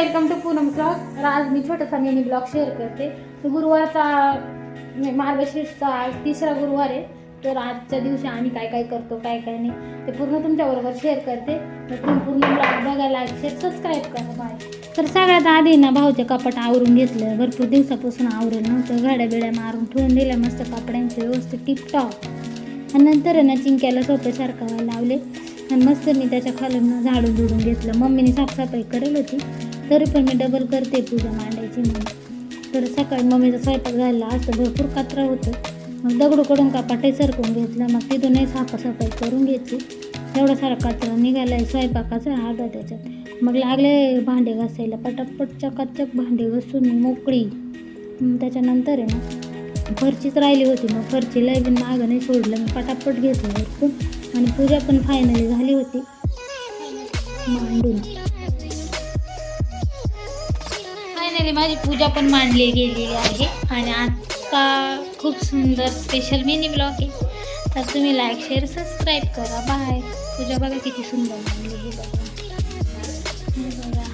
Welcome to Poonam blog आज मी छोटासा mini blog share करते. गुरुवारचा म्हणजे मार्गशीर्षचा आज तिसरा गुरुवार आहे. तर आजच्या दिवशी आम्ही काय काय करतो काय काय नाही ते पूर्ण तुमच्याबरोबर शेअर करते. तर तुम्ही पूर्ण ब्लॉग बघायला शेअर सबस्क्राईब करा बाय. तर सगळ्यात आधी ना भाऊचे कपाट आवरून घेतलं. भरपूर दिवसापासून आवरून नव्हतं. गाड्या बिड्या मारून ठेवून दिल्या मस्त कपड्यांचे व्यवस्थित टिपटॉप आणि नंतर ना चिंक्याला सोप्यासारखं लावले. आणि मस्त मी त्याच्या खालून झाडून झुडून घेतलं. मम्मीने साफसफाई करेल होती. तरी पण मी डबल करते पूजा मांडायची म्हणून. तर सकाळी मम्मीचा स्वयंपाक झाला असं भरपूर कचरा होतं. मग दगडूकडून कापाटे सरकून घेतलं मग तिथूनही साफसफाई करून घेतली एवढा सारा कचरा निघाला आहे स्वयंपाकाचा अर्धा त्याच्यात. मग लागले भांडे घासायला पटापट चकाचक भांडे घासून मोकळी. त्याच्यानंतर आहे ना फरचीच राहिली होती. मग फरचीला बी मागं नाही सोडलं मी पटापट घेतलं भरपूर. आणि पूजा पण फायनली झाली होती. मांडून. फायनली माझी पूजा पण मांडली गेलेली आहे. आणि आजचा खूप सुंदर स्पेशल मिनी ब्लॉग आहे. तर तुम्ही लाईक शेअर सबस्क्राईब करा. बाय पूजा बघा किती सुंदर मांडली हे बघा. हे बघा.